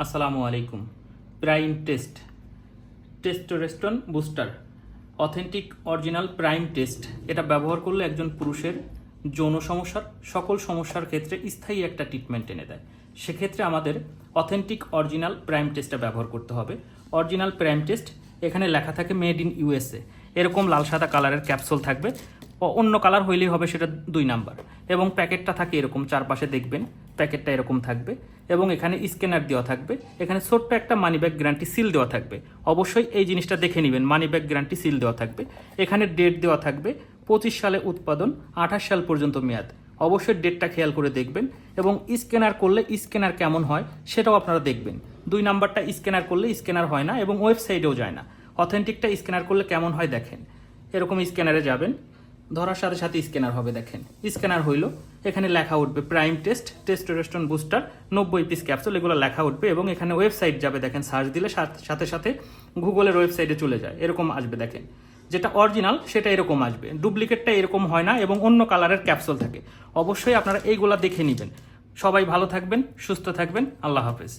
আসসালামু আলাইকুম। Prime test. Testosterone booster. Authentic, original prime test. এটা ব্যবহার করলে একজন পুরুষের যৌন সমস্যার, সকল সমস্যার ক্ষেত্রে স্থায়ী একটা ট্রিটমেন্ট এনে দেয়। সেক্ষেত্রে আমাদের অথেন্টিক, অরিজিনাল প্রাইম টেস্টটা ব্যবহার করতে হবে। অরিজিনাল প্রাইম টেস্ট এখানে লেখা থাকে মেড ইন ইউএসএ এরকম লাল, সাদা কালারের ক্যাপসুল থাকবে। অন্য কালার হইলেই হবে সেটা দুই নাম্বার। এবং প্যাকেটটা থাকে এরকম, চারপাশে দেখবেন। প্যাকেটটা এরকম থাকবে এবং এখানে স্ক্যানার দেওয়া থাকবে। এখানে ছোট্ট একটা মানি ব্যাগ গ্যারান্টি সিল দেওয়া থাকবে। অবশ্যই এই জিনিসটা দেখে নেবেন মানি ব্যাগ গ্যারান্টি সিল দেওয়া থাকবে। এখানে ডেট দেওয়া থাকবে, পঁচিশ সালে উৎপাদন, আঠাশ সাল পর্যন্ত মেয়াদ। অবশ্যই ডেটটা খেয়াল করে দেখবেন এবং স্ক্যানার করলে স্ক্যানার কেমন হয় সেটাও আপনারা দেখবেন। দুই নাম্বারটা স্ক্যানার করলে স্ক্যানার হয় না এবং ওয়েবসাইটেও যায় না। অথেন্টিকটা স্ক্যানার করলে কেমন হয় দেখেন। এরকম স্ক্যানারে যাবেন ধরার সাথে সাথে স্ক্যানার হবে, দেখেন। স্ক্যানার হইল, এখানে লেখা উঠবে প্রাইম টেস্ট টেস্টোরেস্টন বুস্টার, নব্বই পিস ক্যাপসুল, এগুলো লেখা উঠবে এবং এখানে ওয়েবসাইট যাবে, দেখেন, সার্চ দিলে সাথে সাথে গুগলের ওয়েবসাইটে চলে যায়, এরকম আসবে, দেখেন। যেটা অরিজিনাল, সেটা এরকম আসবে। ডুপ্লিকেটটা এরকম হয় না এবং অন্য কালারের ক্যাপসুল থাকে। অবশ্যই আপনারা এইগুলা দেখে নেবেন। সবাই ভালো থাকবেন, সুস্থ থাকবেন, আল্লাহ হাফেজ।